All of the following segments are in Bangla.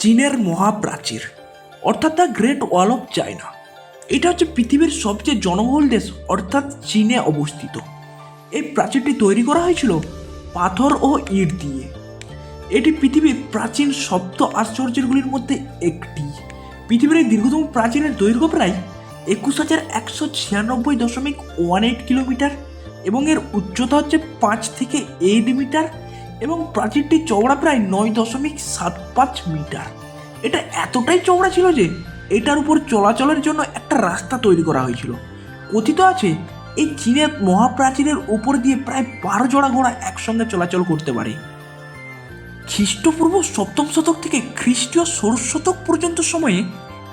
চীনের মহাপ্রাচীর, অর্থাৎ the great wall of China. এটা হচ্ছে পৃথিবীর সবচেয়ে জনবহুল দেশ, অর্থাৎ চীনে অবস্থিত। এই প্রাচীরটি তৈরি করা হয়েছিল পাথর ও ইট দিয়ে। এটি পৃথিবীর প্রাচীন সপ্ত আশ্চর্যগুলির মধ্যে একটি। পৃথিবীর এই দীর্ঘতম প্রাচীনের দৈর্ঘ্য প্রায় একুশ হাজার একশো ছিয়ানব্বই দশমিক ওয়ান এইট কিলোমিটার এবং এর উচ্চতা হচ্ছে পাঁচ থেকে এইট মিটার এবং প্রাচীরটি চওড়া প্রায় নয় দশমিক সাত পাঁচ মিটার। এটা এতটাই চওড়া ছিল যে এটার উপর চলাচলের জন্য একটা রাস্তা তৈরি করা হয়েছিল। কথিত আছে, এই চীনের মহাপ্রাচীরের উপর দিয়ে প্রায় বারো জোড়া ঘোড়া একসঙ্গে চলাচল করতে পারে। খ্রিস্টপূর্ব সপ্তম শতক থেকে খ্রিস্টীয় ষোড়শ শতক পর্যন্ত সময়ে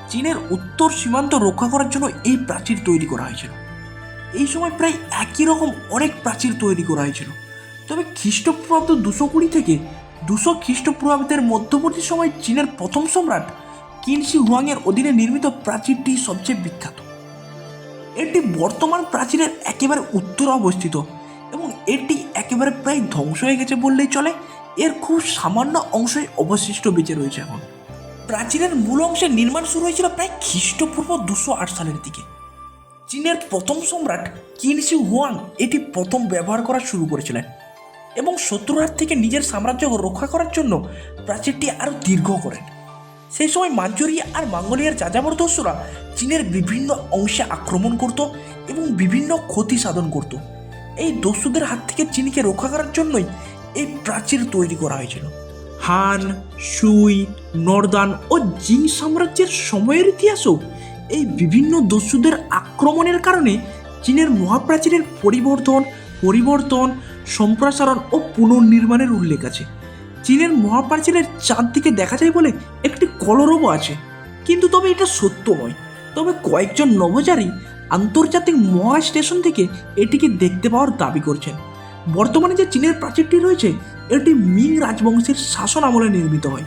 চীনের উত্তর সীমান্ত রক্ষা করার জন্য এই প্রাচীর তৈরি করা হয়েছিল। এই সময় প্রায় একই রকম অনেক প্রাচীর তৈরি করা হয়েছিল। তবে খ্রিস্টপূর্বাব্দ দুশো কুড়ি থেকে দুশো খ্রিস্টপূর্বাব্দের মধ্যবর্তী সময় চীনের প্রথম সম্রাট কিনসি হুয়াংয়ের অধীনে নির্মিত প্রাচীরটি সবচেয়ে বিখ্যাত। এটি বর্তমান প্রাচীরের একেবারে উত্তরে অবস্থিত এবং এটি একেবারে প্রায় ধ্বংস হয়ে গেছে বললেই চলে। এর খুব সামান্য অংশই অবশিষ্ট বেঁচে রয়েছে এখন। প্রাচীরের মূল অংশের নির্মাণ শুরু হয়েছিল প্রায় খ্রিস্টপূর্ব দুশো আট সালের দিকে। চীনের প্রথম সম্রাট কিনসি হুয়াং এটি প্রথম ব্যবহার করা শুরু করেছিলেন। এবং শত্রুর হাত থেকে নিজের সাম্রাজ্য রক্ষা করার জন্য প্রাচীরটি আরও দীর্ঘ করেন। সেই সময় মাঞ্চুরিয়া আর মঙ্গোলিয়ার যাযাবর দস্যুরা চীনের বিভিন্ন অংশে আক্রমণ করত এবং বিভিন্ন ক্ষতি সাধন করত। এই দস্যুদের হাত থেকে চীনকে রক্ষা করার জন্যই এই প্রাচীর তৈরি করা হয়েছিল। হান, সুই, নর্দান ও জিং সাম্রাজ্যের সময়ের ইতিহাসও এই বিভিন্ন দস্যুদের আক্রমণের কারণে চীনের মহাপ্রাচীরের পরিবর্তন পরিবর্তন সম্প্রসারণ ও পুনর্নির্মাণের উল্লেখ আছে। চীনের মহাপ্রাচীরের চারদিকে দেখা যায় বলে একটি কলরবও আছে। কিন্তু তবে এটা সত্য নয়। তবে কয়েকজন নভোচারী আন্তর্জাতিক মহা স্টেশন থেকে এটিকে দেখতে পাওয়ার দাবি করছেন। বর্তমানে যে চীনের প্রাচীরটি রয়েছে, এটি মিং রাজবংশের শাসন আমলে নির্মিত হয়।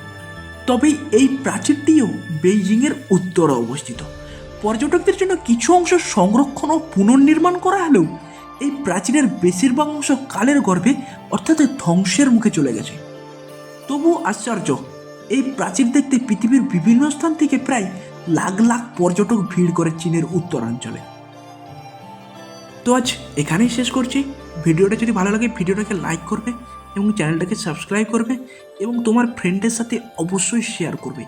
তবে এই প্রাচীরটিও বেইজিংয়ের উত্তরে অবস্থিত। পর্যটকদের জন্য কিছু অংশ সংরক্ষণ ও পুনর্নির্মাণ করা হলেও এই প্রাচীরের বেশিরভাগ অংশ কালের গর্ভে, অর্থাৎ ধ্বংসের মুখে চলে গেছে। তবু আশ্চর্য, এই প্রাচীর দেখতে পৃথিবীর বিভিন্ন স্থান থেকে প্রায় লাখ লাখ পর্যটক ভিড় করে চীনের উত্তরাঞ্চলে। তো আজ এখানেই শেষ করছি। ভিডিওটা যদি ভালো লাগে, ভিডিওটাকে লাইক করবে এবং চ্যানেলটাকে সাবস্ক্রাইব করবে এবং তোমার ফ্রেন্ডের সাথে অবশ্যই শেয়ার করবে।